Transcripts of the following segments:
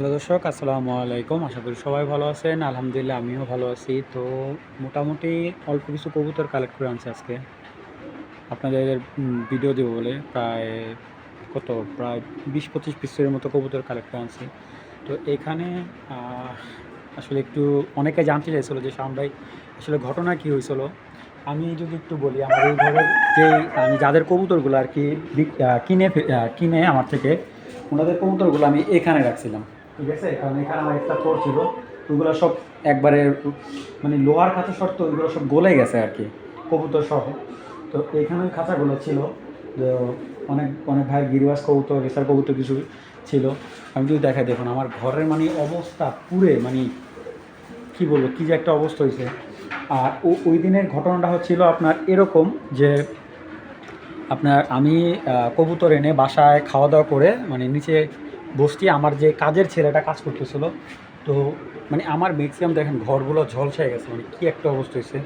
Hello দর্শক, আসসালামু আলাইকুম। আশা করি সবাই ভালো আছেন। আলহামদুলিল্লাহ, আমিও ভালো আছি। তো মোটামুটি অল্প কিছু কবুতর কালেক্ট করে আনছি আজকে। আপনাদের ভিডিও দেবো বলে প্রায় কত? প্রায় বিশ পঁচিশ পিসের মতো কবুতর কালেক্ট করে আনছি। তো এখানে আসলে একটু অনেকে জানতে চাইছিলো যে শাম ভাই, আসলে ঘটনা কী হয়েছিল? আমি যদি একটু বলি, আমার এই ঘরের যে, আমি যাদের কবুতরগুলো আর কি কিনে কিনে আমার থেকে, ওনাদের কবুতরগুলো আমি এখানে রাখছিলাম। ঠিক আছে? কারণ এখানে আমার একটা ফোর ছিল। ওগুলো সব একবারে মানে লোহার খাঁচা শর্ত ওইগুলো সব গলে গেছে আর কি, কবুতর সহ। তো এখানে খাঁচাগুলো ছিল। তো অনেক অনেক ভাই গিরিবাস কবুতর, রেসার কবুতর কিছু ছিল। আমি যদি দেখাই, দেখুন, আমার ঘরের মানে অবস্থা পুরে মানে কি বলব, কি যে একটা অবস্থা হয়েছে। আর ওই দিনের ঘটনাটা হচ্ছিল আপনার এরকম যে, আপনার আমি কবুতর এনে বাসায় খাওয়া দাওয়া করে মানে নিচে বসছি আমার যে কাজের ছেলেটা কাজ করতেছিল, তো মানে আমার ম্যাক্সিমাম দেখেন ঘরগুলো ঝলসে গেছে মানে কী একটা অবস্থা হয়েছে।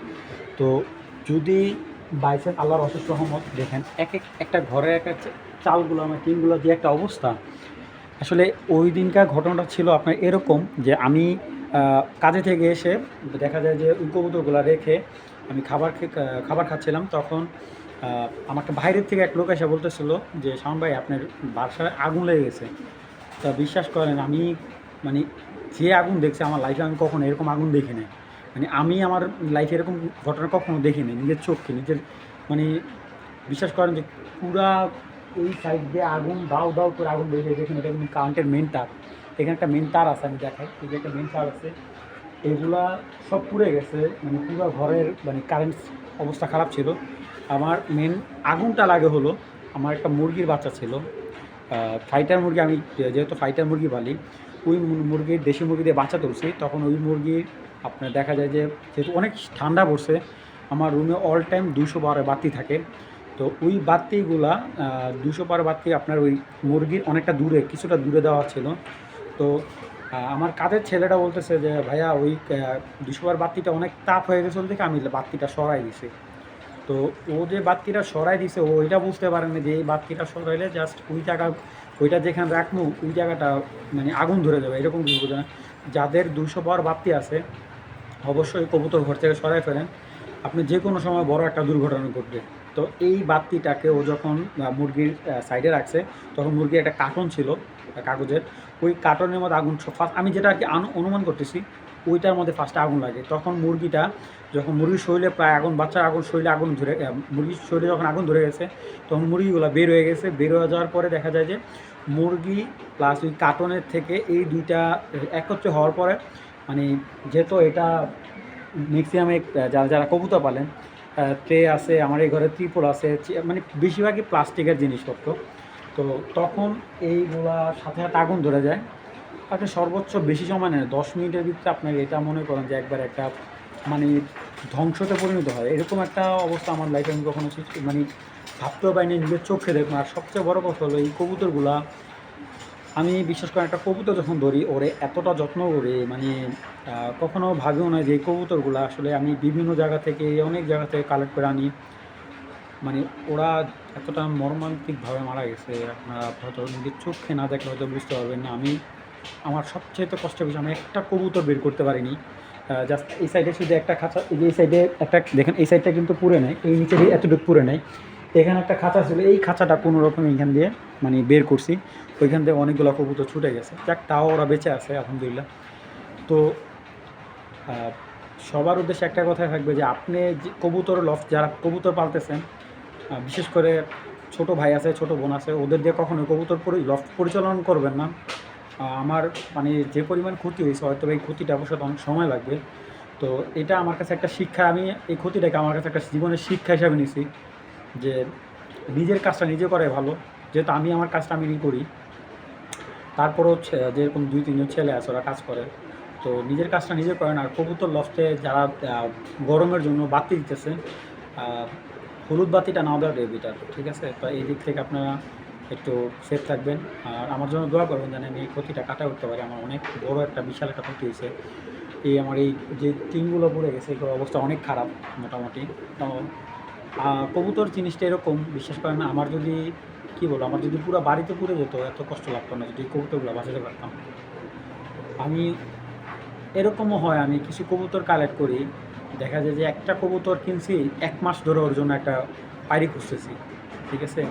তো যদি বাইচান্স আল্লাহর অশেষ রহমত দেখেন, এক এক একটা ঘরের একটা চা- চালগুলো আমার টিনগুলো যে একটা অবস্থা, আসলে ওই দিনকার ঘটনাটা ছিল আপনার এরকম যে আমি কাজে থেকে এসে দেখা যায় যে কবুতরগুলো রেখে আমি খাবার খাবার খাচ্ছিলাম। তখন আমাকে বাইরের থেকে এক লোক এসে বলতেছিল যে শাম ভাই, আপনার বাসায় আগুন লেগে গেছে। তা বিশ্বাস করেন, আমি মানে যে আগুন দেখছে আমার লাইফে আমি কখনো এরকম আগুন দেখি নাই মানে আমি আমার লাইফে এরকম ঘটনা কখনো দেখিনি, নিজের চোখকে, নিজের মানে বিশ্বাস করেন যে পুরা এই সাইড দিয়ে আগুন দাও দাও করে আগুন বেরিয়ে দেখুন এটা কিন্তু কারেন্টের মেন তার। এখানে একটা মেন তার আছে, আমি দেখাই। এই যে একটা মেন তার আছে, এগুলা সব পুড়ে গেছে। মানে পুরো ঘরের মানে কারেন্ট অবস্থা খারাপ ছিল। আমার মেন আগুনটা লাগে হলো, আমার একটা মুরগির বাচ্চা ছিল। ফাইটার মুরগি আমি, যেহেতু ফাইটার মুরগি পালি, ওই মুরগির দেশি মুরগি দিয়ে বাচ্চা তুলছি, তখন ওই মুরগির আপনার দেখা যায় যে, যেহেতু অনেক ঠান্ডা পড়ছে, আমার রুমে অল টাইম দুশো বারো বাতি থাকে। তো ওই বাতিগুলা দুশো বারো বাতি আপনার ওই মুরগির অনেকটা দূরে, কিছুটা দূরে দেওয়া ছিল। তো আমার কাজের ছেলেটা বলতেছে যে, ভাইয়া, ওই দুশো বার বাতিটা অনেক তাপ হয়ে গেছিল দেখে আমি বাতিটা সরাই দিছি। তো ও যে বাতিটা সরাই দিছে, ও ওইটা বুঝতে পারেনি যে এই বাতিটা সরাইলে জাস্ট ওই জায়গা, ওইটা যেখানে রাখব ওই জায়গাটা মানে আগুন ধরে যাবে, এরকম কিছু বোঝে না। যাদের দুশো পাওয়ার বাতি আছে, অবশ্যই কবুতর ঘর থেকে সরাই ফেলেন। আপনি যে কোনো সময় বড় একটা দুর্ঘটনা ঘটবে। তো এই বাতিটাকে ও যখন মুরগির সাইডে রাখছে, তখন মুরগির একটা কার্টন ছিল কাগজের, ওই কার্টনের মধ্যে আগুন ফার্স্ট আমি যেটা আর কি অনুমান করতেছি, ওইটার মধ্যে ফার্স্টে আগুন লাগে। তখন মুরগিটা যখন মুরগির শরীরে প্রায় আগুন, বাচ্চার আগুন শরীরে আগুন ধরে মুরগির শরীরে যখন আগুন ধরে গেছে, তখন মুরগিগুলো বের হয়ে গেছে। বের হয়ে যাওয়ার পরে দেখা যায় যে মুরগি প্লাস ওই কার্টনের থেকে এই দুইটা একত্রে হওয়ার পরে মানে যেহেতু এটা ম্যাক্সিমামে যারা যারা কবুতর পালেন ট্রে আছে আমার এই ঘরে ত্রিপল আছে মানে বেশিরভাগই প্লাস্টিকের জিনিসপত্র। তো তখন এইগুলা সাথে সাথে আগুন ধরে যায়। আপনি সর্বোচ্চ বেশি সময় নেয়, দশ মিনিটের ভিতরে আপনার এটা মনে করেন যে একবার একটা মানে ধ্বংসতে পরিণত হয়। এরকম একটা অবস্থা আমার লাইফে আমি কখনো মানে ভাবতেও পারিনি, নিজের চোখে দেখুন। আর সবচেয়ে বড় কথা হলো এই কবুতরগুলা, আমি বিশ্বাস করি একটা কবুতর যখন ধরি, ওরে এতটা যত্ন করে মানে কখনো ভাবিও না যে এই কবুতরগুলো আসলে আমি বিভিন্ন জায়গা থেকে, অনেক জায়গা থেকে কালেক্ট করে আনি। মানে ওরা এতটা মর্মান্তিকভাবে মারা গেছে। আপনারা হয়তো নিজের চোখে না দেখলে হয়তো বুঝতে পারবেন না। আমি আমার সবচেয়ে তো কষ্ট বিষয়, আমি একটা কবুতর বের করতে পারিনি। জাস্ট এই সাইডে শুধু একটা খাঁচা, এই সাইডে একটা, দেখেন, এই সাইডটা কিন্তু পুরে নেয় এই নিচে দিয়ে এতটুকু পুরে নেয় এখানে একটা খাঁচা ছিল, এই খাঁচাটা কোনো রকম এইখান দিয়ে মানে বের করছি। ওইখান থেকে অনেকগুলো কবুতর ছুটে গেছে। যাক, তাও ওরা বেঁচে আছে, আলহামদুলিল্লাহ। তো সবার উদ্দেশ্যে একটা কথাই থাকবে যে, আপনি যে কবুতর লফ যারা কবুতর পালতেছেন বিশেষ করে ছোট ভাই আছে, ছোট বোন আছে, ওদের দিয়ে কখনো কবুতর পরি লফ পরিচালনা করবেন না। আমার মানে যে পরিমাণ ক্ষতি হয়েছে, হয়তো এই ক্ষতিটা অবশ্য অনেক সময় লাগবে। তো এটা আমার কাছে একটা শিক্ষা, আমি এই ক্ষতিটাকে আমার কাছে একটা জীবনের শিক্ষা হিসাবে নিছি যে নিজের কাজটা নিজে করে ভালো। যেহেতু আমি আমার কাজটা আমি করি। তারপরও ছে- যেরকম দুই, তিনজন ছেলে আছে, ওরা কাজ করে। তো নিজের কাজটা নিজে করেন আর কবুতর লফটে যারা গরমের জন্য বাতি দিতেছে হলুদ বাতিটা না দেওয়া বেটার ঠিক আছে? তো এই দিক থেকে আপনারা একটু সেফ থাকবেন। আর আমার জন্য দোয়া করবেন যেন আমি এই ক্ষতিটা কাটা উঠতে পারি। আমার অনেক বড় একটা বিশাল একটা ক্ষতি হয়েছে। এই আমার এই যে টিনগুলো পড়ে গেছে, এগুলোর অবস্থা অনেক খারাপ মোটামুটি। তো কবুতর জিনিসটা এরকম, বিশ্বাস করেন আমার যদি, কী বলব, আমার যদি পুরো বাড়িতে পুড়ে যেত, এত কষ্ট লাগতো না যদি কবুতরগুলো বাঁচাতে পারতাম। আমি, এরকমও হয়, আমি কিছু কবুতর কালেক্ট করি। দেখা যায় যে একটা কবুতর কিনছি, এক মাস ধরে ওর জন্য একটা পায়রি খুঁজতেছি। ঠিক আছে?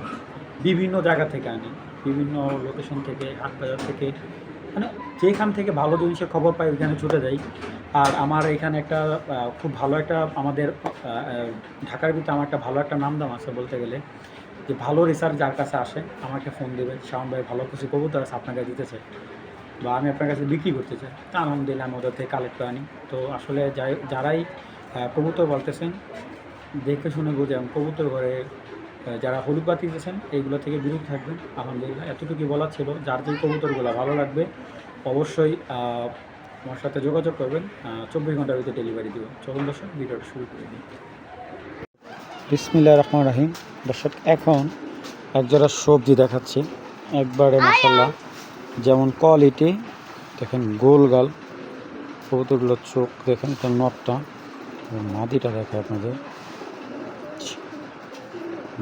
বিভিন্ন জায়গা থেকে আনি, বিভিন্ন লোকেশন থেকে, হাটবাজার থেকে। মানে যেখান থেকে ভালো জিনিসের খবর পাই ওইখানে ছুটে যাই। আর আমার এখানে একটা খুব ভালো একটা আমাদের ঢাকার ভিতরে আমার একটা ভালো একটা নাম দাম আছে বলতে গেলে। যে ভালো রিসার্চ যার কাছে আসে, আমাকে ফোন দেবে শাওন ভাই, ভালো কিছু কবুতর আছে আপনাকে দিতে চাই বা আমি আপনার কাছে বিক্রি করতে চাই। তা আলহামদুলিল্লাহ আমি ওদের থেকে কালেক্ট করে আনি। তো আসলে যাই, যারাই কবুতর বলতেছেন, দেখে শুনে বুঝে কবুতর ঘরে যারা হলুদ বাতি দিতেছেন এইগুলো থেকে বিরত থাকবেন। আলহামদুলিল্লাহ এতটুকু বলার ছিল। যার যে কবুতরগুলো ভালো লাগবে অবশ্যই আমার সাথে যোগাযোগ করবেন। চব্বিশ ঘণ্টার ভিতরে ডেলিভারি দিব। চলুন দর্শক ভিডিওটা শুরু করে দিন বিসমিল্লা রহমান রাহিম। দর্শক এখন এক একজোড়া সবজি দেখাচ্ছি। একবারে মশাল্লা যেমন কোয়ালিটি দেখেন গোল গাল। কবুতরগুলোর চোখ দেখেন তার নটটা। মাদিটা দেখে আপনাদের।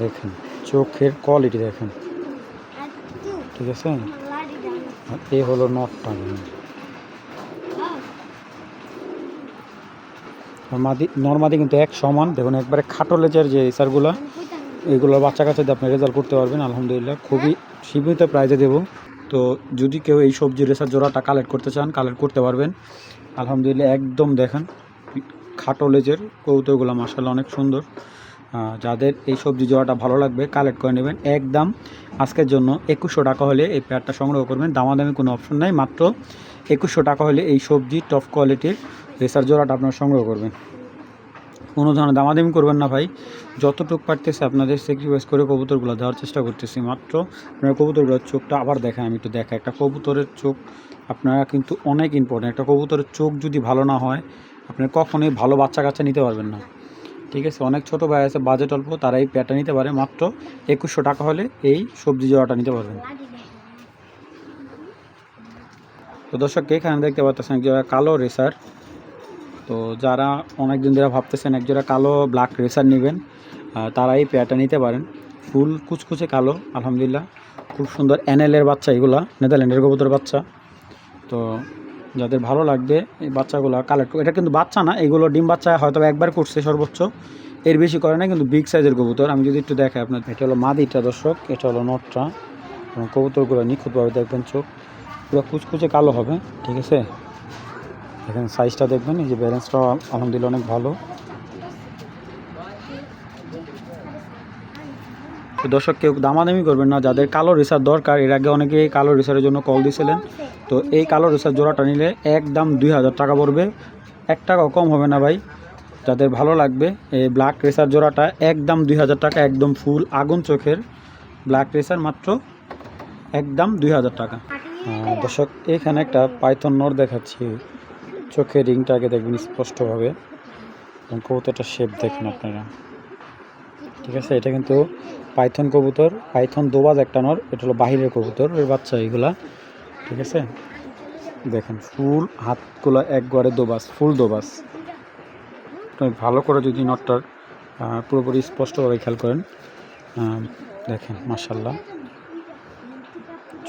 দেখেন, চোখের কোয়ালিটি দেখেন। ঠিক আছে? এ হলো নটটা নর্মাদি কিন্তু এক সমান। দেখুন, একবারে খাটো লেজের যে ইসারগুলো এগুলো বাচ্চা কাছে আপনি রেজাল্ট করতে পারবেন, আলহামদুলিল্লাহ। খুবই সীমিত প্রাইজে দেবো। তো যদি কেউ এই সবজি রেসার জোড়াটা কালেক্ট করতে চান কালেক্ট করতে পারবেন। আলহামদুলিল্লাহ, একদম দেখেন, খাটো লেজের কৌতোগুলো মাসাল্লাহ অনেক সুন্দর। যাদের এই সবজি জোড়াটা ভালো লাগবে কালেক্ট করে নেবেন। একদম আজকের জন্য একুশশো টাকা হলে এই পেয়ারটা সংগ্রহ করবেন। দামাদামি কোনো অপশন নাই, মাত্র একুশশো টাকা হলে এই সবজি টপ কোয়ালিটির রেসার জোড়াটা আপনারা সংগ্রহ করবেন। কোনো ধরনের দামাদামি করবেন না ভাই। যতটুকু পারতেছে আপনাদের স্যাক্রিফাইস করে কবুতরগুলো দেওয়ার চেষ্টা করতেছি। মাত্র আপনার কবুতরগুলোর চোখটা আবার দেখেন আমি একটু দেখা একটা কবুতরের চোখ আপনারা কিন্তু অনেক ইম্পর্টেন্ট একটা কবুতরের চোখ যদি ভালো না হয়, আপনি কখনোই ভালো বাচ্চা কাচ্চা নিতে পারবেন না। ঠিক আছে? অনেক ছোটো ভাই আছে বাজেট অল্প তারা এই প্যাটটা নিতে পারে। মাত্র একুশশো টাকা হলে এই সবজি জোড়াটা নিতে পারবেন। তো দর্শক, এখানে দেখতে পাচ্ছেন এক জোড়া কালো রেসার। তো যারা অনেক দিন ধরে ভাবতেছেন এক জোড়া কালো ব্ল্যাক রেসার নেবেন তারা এই পেয়ারটা নিতে পারেন। ফুল কুচকুচে কালো, আলহামদুলিল্লাহ। খুব সুন্দর এনএলের বাচ্চা এগুলা, নেদারল্যান্ডের কবুতর বাচ্চা। তো যাদের ভালো লাগবে এই বাচ্চাগুলো কালেক্ট এটা কিন্তু বাচ্চা না, এগুলো ডিম বাচ্চা হয়তো একবার করছে সর্বোচ্চ, এর বেশি করে না, কিন্তু বিগ সাইজের কবুতর। আমি যদি একটু দেখাই আপনার, এটা হলো মাদিটা দর্শক, এটা হলো নটটা। এবং কবুতরগুলো নিখুঁতভাবে দেখবেন চোখ পুরো কুচকুচে কালো হবে, ঠিক আছে? এখানে সাইজটা দেখবেন, এই যে ব্যালেন্সটাও আলহামদুলিল্লাহ অনেক ভালো। দর্শক, কেউ দামাদামি করবেন না, যাদের কালো রিসার দরকার, এর আগে অনেকে কালো রিসারের জন্য কল দিয়েছিলেন। তো এই কালো রেসার জোড়াটা নিলে একদম দুই হাজার টাকা পড়বে। এক টাকাও কম হবে না ভাই। যাদের ভালো লাগবে, এই ব্ল্যাক রেসার জোড়াটা একদম দুই হাজার টাকা, একদম ফুল আগুন চোখের ব্ল্যাক রেসার মাত্র একদম দুই হাজার টাকা। দর্শক, এখানে একটা পাইথন নর দেখাচ্ছি। চোখের রিংটাকে দেখবেন স্পষ্টভাবে এবং কবুতরটার শেপ দেখুন আপনারা। ঠিক আছে, এটা কিন্তু পাইথন কবুতর, পাইথন দোবাজ একটা নর এটা হলো বাহিরের কবুতর এর বাচ্চা এগুলা। ঠিক আছে? দেখেন, ফুল হাতগুলো একবারে দোবাস, ফুল দোবাস। ভালো করে যদি নটটার পুরোপুরি স্পষ্টভাবে খেয়াল করেন। দেখেন মার্শাল্লাহ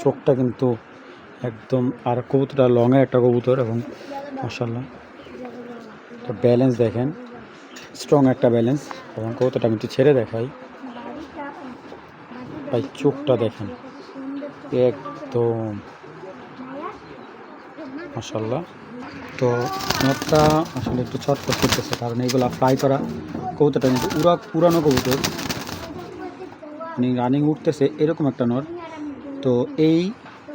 চোখটা কিন্তু একদম আর কবুতরটা লংয়ের একটা কবুতর এবং মার্শাল্লাহ ব্যালেন্স দেখেন স্ট্রং একটা ব্যালেন্স এবং কবুতরটা কিন্তু ছেড়ে দেখাই। ভাই, চোখটা দেখেন। একদম মাসাল্লাহ তো নটটা আসলে একটু ছটফট করতেছে কারণ এইগুলা ফ্রাই করা কবুতরটা কিন্তু উড়া পুরানো কবুতর। মানে রানিং উঠতেছে এরকম একটা নট তো এই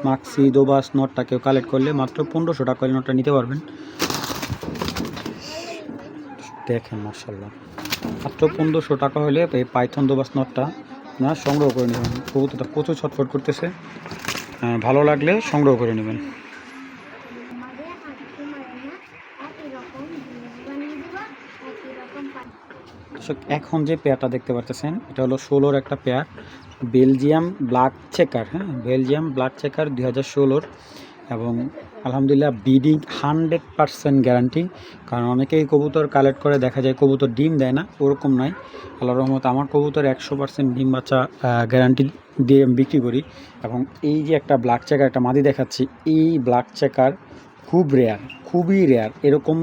মাক্সি দোবাস নটটা কেউ কালেক্ট করলে মাত্র পনেরোশো টাকা নটটা নিতে পারবেন। দেখেন মার্শাল্লাহ মাত্র পনেরোশো টাকা হলে এই পাইথন দোবাস নটটা না, সংগ্রহ করে নেবেন। কবুতরটা প্রচুর ছটফট করতেছে। ভালো লাগলে সংগ্রহ করে নেবেন। দর্শক, এখন যে পেয়ারটা দেখতে পাচ্ছেন এটা হলো ষোলোর একটা পেয়ার, বেলজিয়াম ব্ল্যাক চেকার হ্যাঁ? বেলজিয়াম ব্ল্যাক চেকার দুই হাজার ষোলোর এবং আলহামদুলিল্লাহ বিডিং হান্ড্রেড পারসেন্ট গ্যারান্টি, কারণ অনেকেই কবুতর কালেক্ট করে দেখা যায় কবুতর ডিম দেয় না, ওরকম নয় আল্লাহ রহমত, আমার কবুতর একশো পার্সেন্ট ডিম বাচ্চা গ্যারান্টি দিয়ে বিক্রি করি এবং এই যে একটা ব্ল্যাক চেকার একটা মাদি দেখাচ্ছি, এই ব্ল্যাক চেকার খুব রেয়ার খুবই রেয়ার এরকম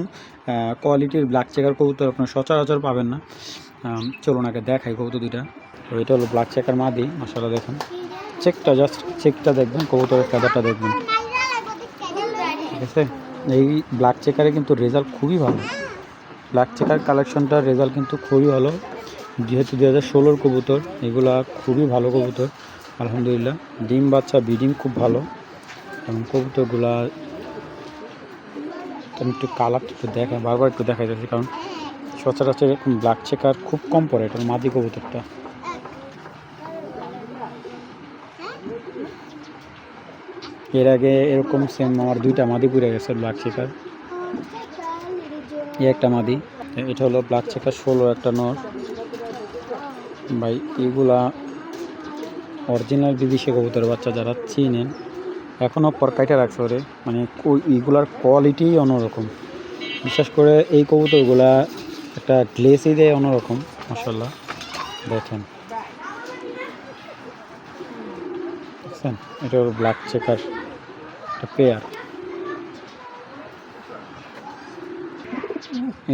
কোয়ালিটির ব্ল্যাক চেকার কবুতর আপনার সচরাচর পাবেন না। চলুন আগে দেখাই কবুতর দুইটা। তো এটা হলো ব্ল্যাক চেকার মাদি মশালা দেখুন। চেকটা জাস্ট চেকটা দেখবেন, কবুতরের ফেদারটা দেখবেন। ঠিক আছে? এই ব্ল্যাক চেকারে কিন্তু রেজাল্ট খুবই ভালো। ব্ল্যাক চেকার কালেকশনটার রেজাল্ট কিন্তু খুবই ভালো। যেহেতু দু হাজার ষোলোর কবুতর, এগুলা খুবই ভালো কবুতর। আলহামদুলিল্লাহ। ডিম বাচ্চা ব্রিডিং খুব ভালো। এবং কবুতরগুলা আমি একটু কালারটা একটু দেখা, বারবার একটু দেখা যাচ্ছে, কারণ সচরাচর এরকম ব্ল্যাক চেকার খুব কম পড়ে, এটার মাদি কবুতরটা। এর আগে এরকম সেম আমার দুইটা মাদি পুড়ে গেছে ব্ল্যাক চেকার এই একটা মাদি, এটা হলো ব্ল্যাক চেকার ষোলো একটা নর। ভাই, এগুলা অরিজিনাল বিদেশি কবুতর বাচ্চা যারা চিনেন এখনও পরকাইটা রাখছে ওরে। মানে এগুলার কোয়ালিটি অন্যরকম। বিশেষ করে এই কবুতরগুলা একটা গ্লেসই দেয় অন্যরকম মাসাল্লাহ দেখেন। দেখছেন? এটা হলো ব্ল্যাক চেকার একটা পেয়ার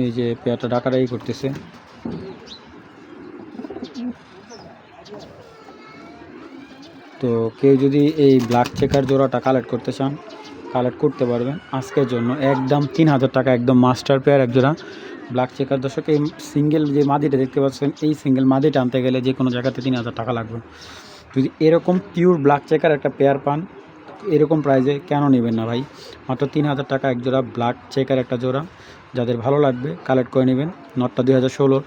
এই যে পেয়ারটা ডাকাডাকি করতেছে। তো কেউ যদি এই ব্ল্যাক চেকার জোড়াটা কালেক্ট করতে চান কালেক্ট করতে পারবেন। আজকের জন্য একদম তিন হাজার টাকা, একদম মাস্টার পেয়ার এক জোড়া ব্ল্যাক চেকার দর্শক, এই সিঙ্গেল যে মাদিটা দেখতে পাচ্ছেন, এই সিঙ্গেল মাদিটা আনতে গেলে যে কোনো জায়গাতে তিন হাজার টাকা লাগবে। যদি এরকম পিওর ব্ল্যাক চেকার একটা পেয়ার পান, এরকম প্রাইজে কেন নেবেন না ভাই? মাত্র তিন হাজার টাকা এক জোড়া ব্ল্যাক চেকার একটা জোড়া। যাদের ভালো লাগবে কালেক্ট করে নেবেন। নটটা দুই হাজার ষোলোর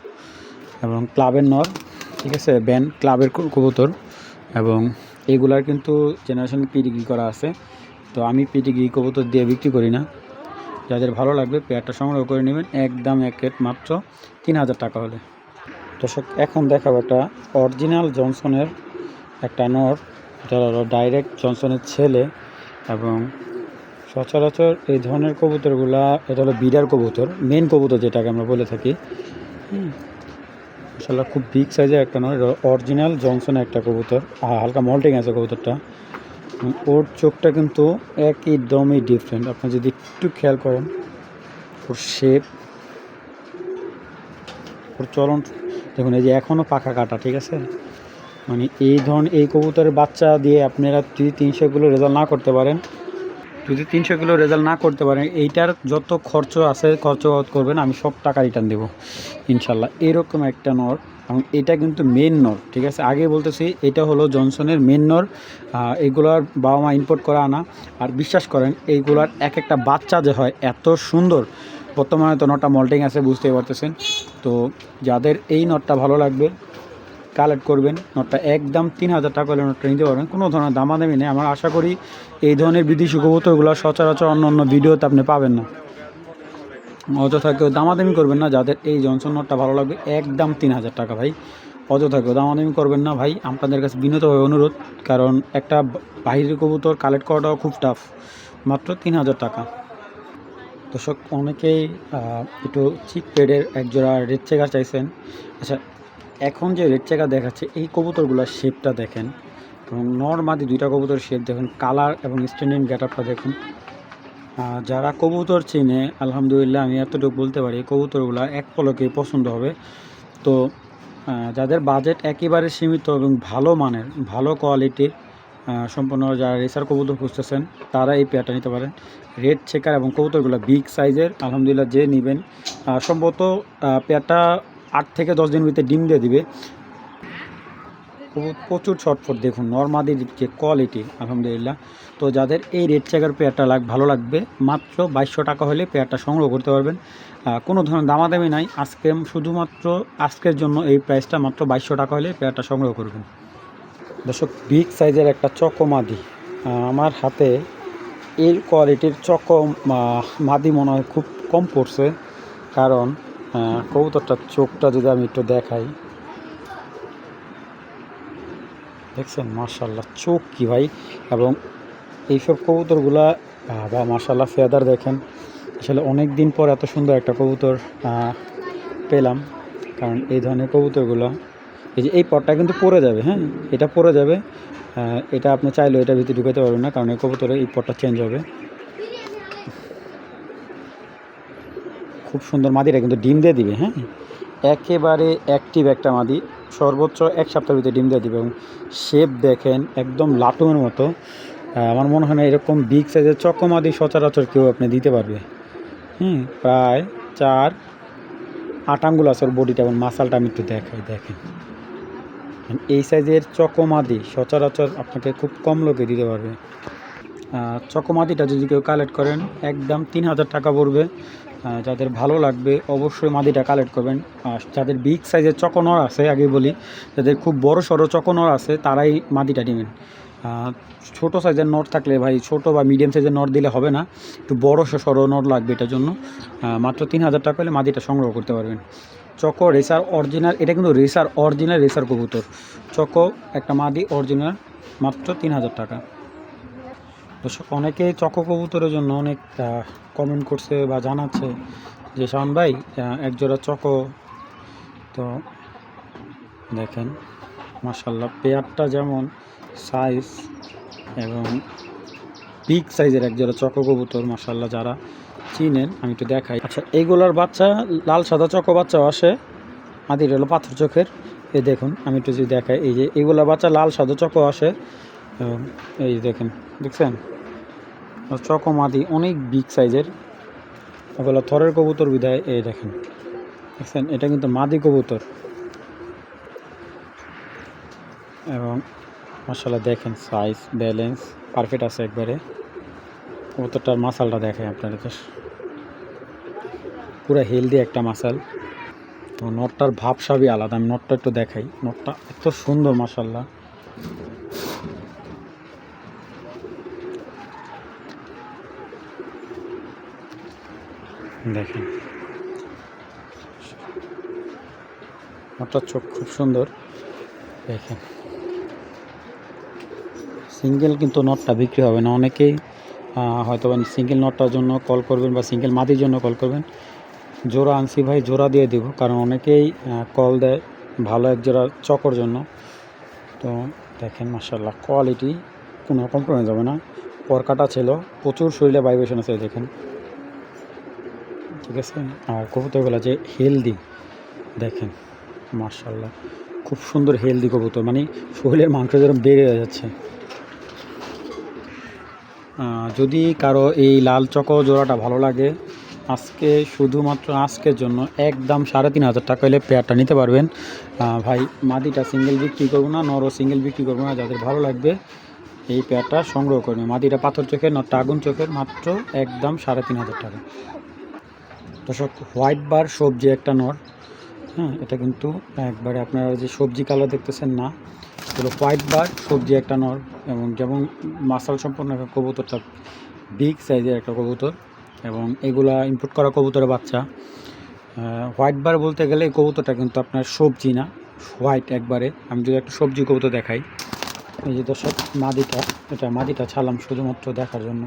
এবং ক্লাবের নর, ঠিক আছে? ব্যান ক্লাবের কবুতর এবং এগুলার কিন্তু জেনারেশন পিডিগ্রি করা আছে। তো আমি পিডিগ্রি কবুতর দিয়ে বিক্রি করি না। যাদের ভালো লাগবে পেয়ারটা সংগ্রহ করে নেবেন একদম এক রেট মাত্র তিন হাজার টাকা হলে। দর্শক, এখন দেখাবো একটা অরিজিনাল জনসনের একটা নর যারা হলো ডাইরেক্ট জনসনের ছেলে এবং সচরাচর এই ধরনের কবুতরগুলা, এটা হলো বিডার কবুতর মেন কবুতর যেটাকে আমরা বলে থাকি। মাসাল্লাহ খুব বিগ সাইজের একটা নয় অরিজিনাল জনসনের একটা কবুতর হালকা মল্টিং আছে কবুতরটা। ওর চোখটা কিন্তু একদমই ডিফারেন্ট আপনি যদি একটু খেয়াল করেন, ওর শেপ ওর চলন, দেখুন, এই যে এখনও পাখা কাটা, ঠিক আছে? মানে এই ধরনের, এই কবুতরের বাচ্চা দিয়ে আপনারা যদি তিনশো কিলো রেজাল্ট না করতে পারেন। যদি তিনশো কিলো রেজাল্ট না করতে পারেন, এইটার যত খরচ আছে, খরচ করবেন, আমি সব টাকা রিটার্ন দেবো, ইনশাল্লাহ। এরকম একটা নর, এবং এটা কিন্তু মেন নর, ঠিক আছে? আগে বলতেছি, এটা হলো জনসনের মেন নর এগুলার বাবা মা ইম্পোর্ট করা আনা। আর বিশ্বাস করেন, এইগুলার এক একটা বাচ্চা যে হয়, এত সুন্দর। বর্তমানে তো নটটা মল্টিং আছে, বুঝতেই পারতেছেন। তো যাদের এই নটটা ভালো লাগবে কালেক্ট করবেন। নটটা একদম তিন হাজার টাকা হলে নটটা নিতে পারবেন। কোনো ধরনের দামাদামি নেই। আমার আশা করি এই ধরনের বিদেশি কবুতরগুলো সচরাচর অন্য অন্য ভিডিওতে আপনি পাবেন না। অযথা কেউ দামাদামি করবেন না। যাদের এই জনসন নোটটা ভালো লাগবে, একদম তিন হাজার টাকা ভাই। অযথা কেউ দামাদামি করবেন না ভাই। আপনাদের কাছে বিনীতভাবে অনুরোধ, কারণ একটা বাহিরের কবুতর কালেক্ট করাটাও খুব টাফ মাত্র তিন হাজার টাকা। দর্শক, অনেকেই একটু চিক পেডের একজোড়া রেড চেকার চাইছেন। আচ্ছা এখন যে রেড চেকার দেখাচ্ছে, এই কবুতরগুলোর শেপটা দেখেন। এবং নর্মাদি দুইটা কবুতর শেপ দেখুন কালার এবং স্ট্যান্ডিং গেট আপটা দেখুন যারা কবুতর চিনে, আলহামদুলিল্লাহ আমি এতটুকু বলতে পারি কবুতরগুলো এক পলকে পছন্দ হবে। তো যাদের বাজেট একেবারে সীমিত এবং ভালো মানের, ভালো কোয়ালিটির সম্পূর্ণ যারা রেসার কবুতর খুঁজতেছেন, তারা এই পেয়ারটা নিতে পারেন। রেড চেকার এবং কবুতরগুলো বিগ সাইজের আলহামদুলিল্লাহ যে নেবেন সম্ভবত পেয়ারটা আট থেকে দশ দিন ভিতরে ডিম দিয়ে দিবে। প্রচুর ছটফট দেখুন, নর্মাদির যে কোয়ালিটি আলহামদুলিল্লাহ। তো যাদের এই রেড চেকার পেয়ারটা লাগ, ভালো লাগবে, মাত্র বাইশশো টাকা হলে পেয়ারটা সংগ্রহ করতে পারবেন। কোনো ধরনের দামাদামি নাই, আজকে শুধুমাত্র আজকের জন্য এই প্রাইসটা মাত্র বাইশশো টাকা হলে পেয়ারটা সংগ্রহ করবেন। দর্শক বিগ সাইজের একটা চকো মাদি আমার হাতে এর কোয়ালিটির চকো মাদি মনে হয় খুব কম পড়ছে, কারণ কবুতরটার চোখটা যদি আমি একটু দেখাই। দেখছেন? মার্শাল্লাহ চোখ কি ভাই? এবং এইসব কবুতরগুলা বা মার্শাল্লাহ ফেদার দেখেন। আসলে অনেক দিন পর এত সুন্দর একটা কবুতর পেলাম। কারণ এই ধরনের কবুতরগুলো, এই যে এই পটটা কিন্তু পরে যাবে হ্যাঁ? এটা পরে যাবে। এটা আপনি চাইলেও এটা ভিতরে ঢুকাতে পারবেন না, কারণ এই কবুতরে এই পটটা চেঞ্জ হবে। খুব সুন্দর মাদিটা কিন্তু ডিম দিয়ে দিবে হ্যাঁ? একেবারে অ্যাক্টিভ একটা মাদি। সর্বোচ্চ এক সপ্তাহের ভিতরে ডিম দিয়ে দিবে এবং শেপ দেখেন একদম লাটুমের মতো। আমার মনে হয় না এরকম বিগ সাইজের চকমাদি সচরাচর কেউ আপনি দিতে পারবে। হুম, প্রায় চার আট আঙ্গুল আছে ওর বডিটা এবং মাসালটা আমি একটু দেখাই, দেখেন। এই সাইজের চকমাদি সচরাচর আপনাকে খুব কম লোকে দিতে পারবে। চকমাদিটা যদি কেউ কালেক্ট করেন, একদম তিন হাজার টাকা পড়বে। যাদের ভালো লাগবে, অবশ্যই মাদিটা কালেক্ট করবেন। আর যাদের বিগ সাইজের চকনর আছে, আগে বলি, যাদের খুব বড় সড়ো চকনর আছে, তারাই মাদিটা নেবেন। ছোট সাইজের নট থাকলে ভাই, ছোট বা মিডিয়াম সাইজের নট দিলে হবে না। একটু বড় সড়ো নট লাগবে এটার জন্য। মাত্র তিন হাজার টাকা হলে মাদিটা সংগ্রহ করতে পারবেন। চকো রেসার অরিজিনাল এটা কিন্তু রেসার অরিজিনাল রেসার কবুতর। চকো, একটা মাদি অরিজিনাল মাত্র তিন হাজার টাকা। দর্শক, অনেকেই চকো কবুতরের জন্য অনেক কমেন্ট করছে বা জানাচ্ছে যে শাওন ভাই একজোড়া চকো। তো দেখেন মাসাল্লাহ পেয়ারটা যেমন সাইজ এবং বিগ সাইজের একজোড়া চকো কবুতর মাসাল্লাহ যারা চিনেন, আমি একটু দেখাই। আচ্ছা এইগুলোর বাচ্চা, লাল সাদা চকো বাচ্চাও আসে। মাদির হলো পাথর চোখের। এ দেখুন, আমি একটু যদি দেখাই, এই যে এইগুলোর বাচ্চা লাল সাদা চকো আসে। এবং এই দেখেন, দেখছেন? চকো মাদি অনেক বিগ সাইজের ওগুলো থরের কবুতর বিধায় এই দেখেন। দেখছেন? এটা কিন্তু মাদি কবুতর। এবং মশালা দেখেন সাইজ ব্যালেন্স পারফেক্ট আছে একবারে। কবুতরটার মাসালটা দেখে আপনাদের। পুরো হেলদি একটা মাসাল। তো নটটার ভাব সবই আলাদা। আমি নটটা একটু দেখাই। নটটা এত সুন্দর মাসাল্লাহ দেখেন। নটটার চোখ খুব সুন্দর। দেখেন। সিঙ্গেল কিন্তু নটটা বিক্রি হবে না। অনেকেই হয়তো সিঙ্গেল নটটার জন্য কল করবেন বা সিঙ্গেল মাদির জন্য কল করবেন। জোড়া আনছি ভাই, জোড়া দিয়ে দিব। কারণ অনেকেই কল দেয় ভালো এক জোড়া চকর জন্য। তো দেখেন মাসাল্লাহ কোয়ালিটি কোনো কম্প্রোমাইজ হবে না। পরকাটা ছিল, প্রচুর শরীরে ভাইব্রেশন আছে, দেখেন। ঠিক আছে? আর কবুতরগুলো যে হেলদি দেখেন মার্শাল্লাহ খুব সুন্দর হেলদি কবুতর মানে শরীরের মাংস যেরকম বেড়ে যাচ্ছে। যদি কারও এই লাল চকো জোড়াটা ভালো লাগে, আজকে শুধুমাত্র আজকের জন্য একদম সাড়ে তিন হাজার টাকা হলে পেয়ারটা নিতে পারবেন। ভাই, মাদিটা সিঙ্গেল বিক্রি করব না, নরও সিঙ্গেল বিক্রি করব না, যাদের ভালো লাগবে, এই পেয়ারটা সংগ্রহ করবে মাদিটা পাথর চোখের, নটটা আগুন চোখের, মাত্র একদম সাড়ে তিন হাজার টাকা। দর্শক, হোয়াইট বার সবজি একটা নর। হ্যাঁ এটা কিন্তু একবারে আপনারা যে সবজি কালার দেখতেছেন না, এগুলো হোয়াইট বার সবজি একটা নর এবং যেমন মাসাল সম্পন্ন একটা কবুতরটা বিগ সাইজের একটা কবুতর এবং এগুলা ইম্পোর্ট করা কবুতরের বাচ্চা। হোয়াইট বার বলতে গেলে এই কবুতরটা কিন্তু আপনার সবজি না, হোয়াইট একবারে। আমি যদি একটা সবজি কবুতর দেখাই, এই যে দর্শক, মাদিটা, এটা মাদিটা ছাড়লাম শুধুমাত্র দেখার জন্য।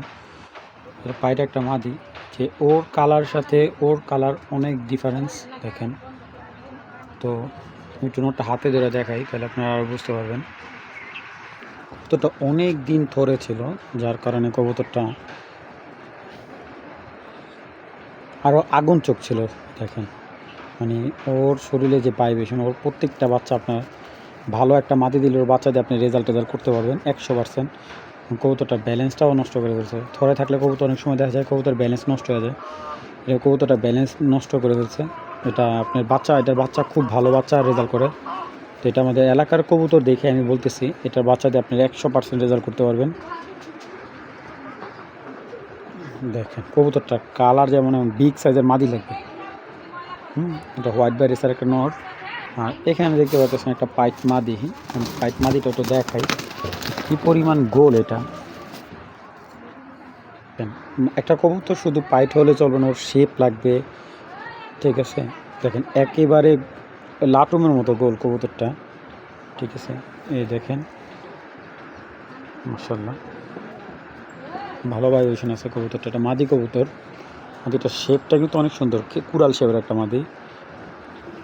এটা পাইটা একটা মাদি। যে ওর কালার সাথে ওর কালার অনেক ডিফারেন্স দেখেন। তো আমি একটু নোটটা হাতে ধরে দেখাই, তাহলে আপনারা আরও বুঝতে পারবেন। কবুতরটা অনেক দিন ধরে ছিল, যার কারণে কবুতরটা আরও আগুন চোখ ছিল, দেখেন। মানে ওর শরীরে যে ভাইব্রেশন ওর প্রত্যেকটা বাচ্চা আপনার ভালো একটা মাটি দিলে ওর বাচ্চা দিয়ে আপনি রেজাল্ট টেজাল্ট করতে পারবেন, একশো পার্সেন্ট কবুতরটার ব্যালেন্সটাও নষ্ট করে ফেলছে। থরে থাকলে কবুতর অনেক সময় দেখা যায় কবুতর ব্যালেন্স নষ্ট হয়ে যায়। এটা কবুতরটা ব্যালেন্স নষ্ট করে ফেলছে। এটা আপনার বাচ্চা, এটার বাচ্চা খুব ভালো বাচ্চা রেজাল্ট করে। তো এটা আমাদের এলাকার কবুতর দেখে আমি বলতেছি, এটার বাচ্চা দিয়ে আপনি একশো পার্সেন্ট রেজাল্ট করতে পারবেন। দেখেন কবুতরটা কালার যেমন বিগ সাইজের মাদি লাগবে। হুম, এটা হোয়াইট বাইরেসের একটা নর। আর এখানে দেখতে পাচ্ছেন একটা পাইট মাদি। পাইট মাদিটা তো দেখাই। কি পরিমাণ গোল এটা? একটা কবুতর শুধু পাইট হলে চলবে না, ওর শেপ লাগবে। ঠিক আছে? দেখেন, একেবারে লাটুমের মতো গোল কবুতরটা। ঠিক আছে? এই দেখেন। মাসাল্লাহ ভালো ভাইব্রেশন আছে কবুতরটা, এটা মাদি কবুতর। মাদিটার শেপটা কিন্তু অনেক সুন্দর কুড়াল শেপের একটা মাদি।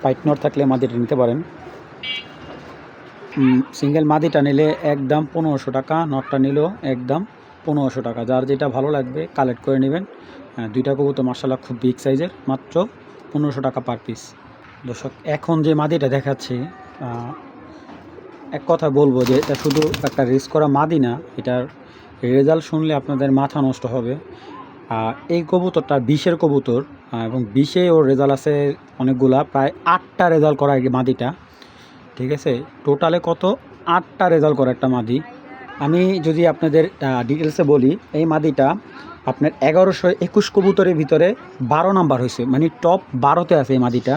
পাইট নট থাকলে মাদিটা নিতে পারেন। সিঙ্গেল মাদিটা নিলে একদম পনেরোশো টাকা নটটা নিলেও একদম পনেরোশো টাকা। যার যেটা ভালো লাগবে কালেক্ট করে নেবেন। হ্যাঁ, দুইটা কবুতর মার্শাল্লাহ খুব বিগ সাইজের মাত্র পনেরোশো টাকা পার পিস দর্শক এখন যে মাদিটা দেখাচ্ছি এক কথা বলব যে এটা শুধু একটা রিস্ক করা মাদি না এটার রেজাল্ট শুনলে আপনাদের মাথা নষ্ট হবে। এই কবুতরটা বিশের কবুতর এবং বিশে ওর রেজাল্ট আছে অনেকগুলা প্রায় আটটা রেজাল্ট করা এই মাদিটা। ঠিক আছে? টোটালে কত? আটটা রেজাল্ট করা একটা মাদি। আমি যদি আপনাদের ডিটেলসে বলি, এই মাদিটা আপনার এগারোশো একুশ কবুতরের ভিতরে বারো নাম্বার হয়েছে। মানে টপ বারোতে আছে এই মাদিটা।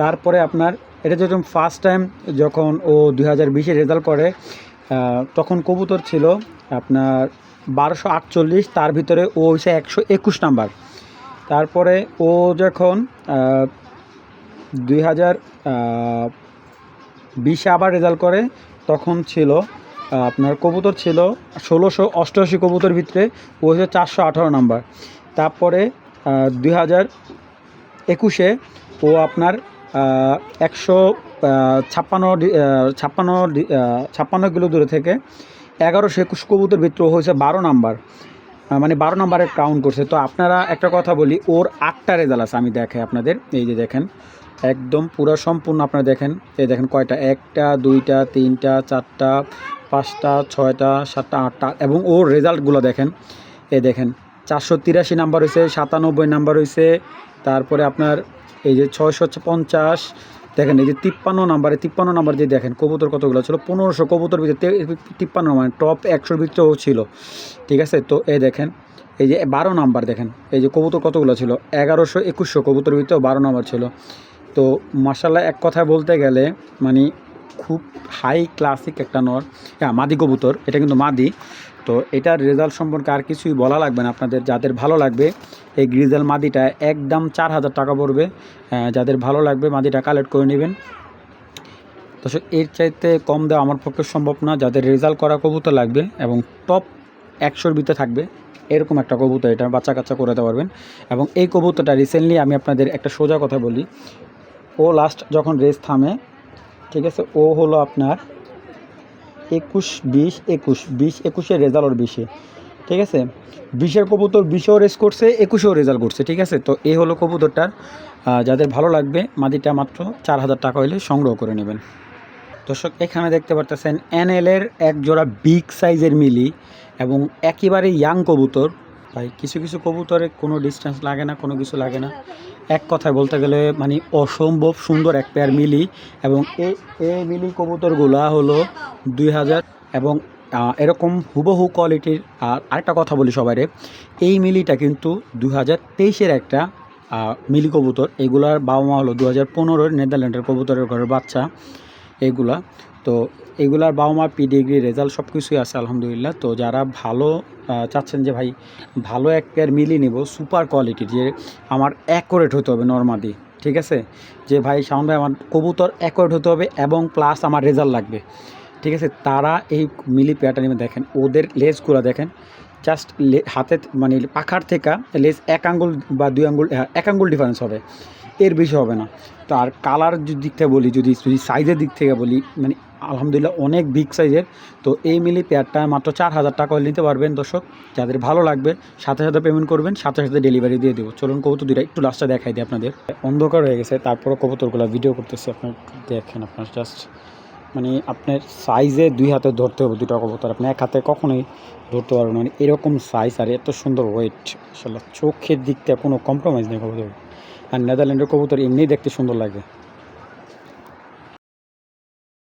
তারপরে আপনার, এটা যখন ফার্স্ট টাইম যখন ও দুই হাজার বিশে রেজাল্ট করে তখন কবুতর ছিল আপনার বারোশো আটচল্লিশ, তার ভিতরে ও হয়েছে একশো একুশ নাম্বার তারপরে ও যখন দুই হাজার বিশে আবার রেজাল্ট করে, তখন ছিল আপনার কবুতর ছিল ষোলোশো অষ্টআশি কবুতর ভিতরে, ও হচ্ছে চারশো আঠারো নাম্বার। তারপরে দুই হাজার একুশে ও আপনার একশো ছাপ্পান্ন ছাপ্পান্ন ছাপ্পান্ন কিলো দূরে থেকে এগারোশো একুশ কবুতর ভিতরে হয়েছে বারো নাম্বার। মানে বারো নাম্বারে কাউন্ট করছে। তো আপনারা একটা কথা বলি, ওর আটটা রেজাল্ট আছে, আমি দেখে আপনাদের, এই যে দেখেন। একদম পুরো সম্পূর্ণ আপনারা দেখেন, এই দেখেন কয়টা? একটা, দুইটা, তিনটা, চারটা, পাঁচটা, ছয়টা, সাতটা, আটটা, এবং ওর রেজাল্টগুলো দেখেন এ দেখেন, চারশো তিরাশি নাম্বার হয়েছে সাতানব্বই নাম্বার হয়েছে তারপরে আপনার এই যে ছয়শো পঞ্চাশ, দেখেন এই যে তিপ্পান্ন নাম্বারে তিপ্পান্ন নাম্বার যে দেখেন, কবুতর কতগুলো ছিল? পনেরোশো কবুতর ভিতরে তিপ্পান্ন মানে টপ একশোর ভিতরেও ছিল, ঠিক আছে? তো এ দেখেন, এই যে বারো নাম্বার দেখেন, এই যে কবুতর কতগুলো ছিল? এগারোশো একুশশো কবুতর ভিতরেও বারো নাম্বার ছিল তো মার্শাল্লাহ এক কথায় বলতে গেলে মানে খুব হাই ক্লাসিক একটা নর। হ্যাঁ মাদি কবুতর, এটা কিন্তু মাদি। তো এটার রেজাল্ট সম্পর্কে আর কিছুই বলা লাগবে না আপনাদের, যাদের ভালো লাগবে, এই গ্রিজাল মাদিটা একদম চার হাজার টাকা পড়বে। যাদের ভালো লাগবে মাদিটা কালেক্ট করে নেবেন। দর্শক, এর চাইতে কম দেওয়া আমার পক্ষে সম্ভব না। যাদের রেজাল্ট করা কবুতর লাগবে এবং টপ একশোর ভিতরে থাকবে, এরকম একটা কবুতর এটা বাচ্চা কাচ্চা করে দিতে পারবেন। এবং এই কবুতরটা রিসেন্টলি আমি আপনাদের একটা সোজা কথা বলি। ও লাস্ট যখন রেস থামে, ঠিক আছে, ও হলো আপনার একুশ বিশ একুশ, বিশ একুশে রেজাল্ট ওর বিশে, ঠিক আছে? বিশের কবুতর বিশেও রেস করছে, একুশেও রেজাল্ট করছে, ঠিক আছে? তো এই হলো কবুতরটার যাদের ভালো লাগবে, মাদিটা মাত্র চার হাজার টাকা হলে সংগ্রহ করে নেবেন। দর্শক, এখানে দেখতে পারতেছেন এনএলের এক জোড়া বিগ সাইজের মিলি এবং একেবারে ইয়াং কবুতর। ভাই, কিছু কিছু কবুতরে কোনো ডিস্টেন্স লাগে না, কোনো কিছু লাগে না। এক কথায় বলতে গেলে মানে অসম্ভব সুন্দর এক পেয়ার মিলি এবং এই এই মিলি কবুতরগুলা হলো দুই হাজার এবং এরকম হুবহু কোয়ালিটির আর আরেকটা কথা বলি সবাইরে এই মিলিটা কিন্তু দু হাজার তেইশের একটা মিলি কবুতর। এগুলার বাবা মা হলো দু হাজার পনেরোর নেদারল্যান্ডের কবুতরের ঘরের বাচ্চা এইগুলা তো এগুলার বাবা মা পিডিগ্রি রেজাল্ট সব কিছুই আছে, আলহামদুলিল্লাহ। তো যারা ভালো চাচ্ছেন যে ভাই ভালো এক পেয়ার মিলি নিব সুপার কোয়ালিটির যে আমার অ্যাকোরেট হতে হবে নর্মাদি ঠিক আছে? যে ভাই সাউন্ড ভাই আমার কবুতর অ্যাকোরেট হতে হবে এবং প্লাস আমার রেজাল্ট লাগবে ঠিক আছে? তারা এই মিলি পেয়ারটা নেমে দেখেন ওদের লেজগুলো দেখেন জাস্ট হাতে মানে পাখার থেকে লেজ এক আঙ্গুল বা দুই আঙ্গুল হ্যাঁ, এক আঙ্গুল ডিফারেন্স হবে এর বেশি হবে না। তো আর কালার দিক থেকে বলি যদি যদি সাইজের দিক থেকে বলি মানে আলহামদুলিল্লাহ অনেক বিগ সাইজের তো এই মিলি পেয়ারটা মাত্র চার হাজার টাকা নিতে পারবেন দর্শক। যাদের ভালো লাগবে, সাথে সাথে পেমেন্ট করবেন, সাথে সাথে ডেলিভারি দিয়ে দেবো। চলুন কবুতর একটু লাস্টটা দেখাই দিই আপনাদের। অন্ধকার হয়ে গেছে তারপরে কবুতরগুলো ভিডিও করতেছি। আপনার দেখেন, আপনার জাস্ট মানে আপনার সাইজে দুই হাতে ধরতে হবে দুটো কবুতর। আপনি এক হাতে কখনোই ধরতে পারবেন মানে এরকম সাইজ আর এত সুন্দর ওয়েট আসলে চোখের দিক থেকে কোনো কম্প্রোমাইজ নেই কবুতর আর নেদারল্যান্ডের কবুতর এমনিই দেখতে সুন্দর লাগে।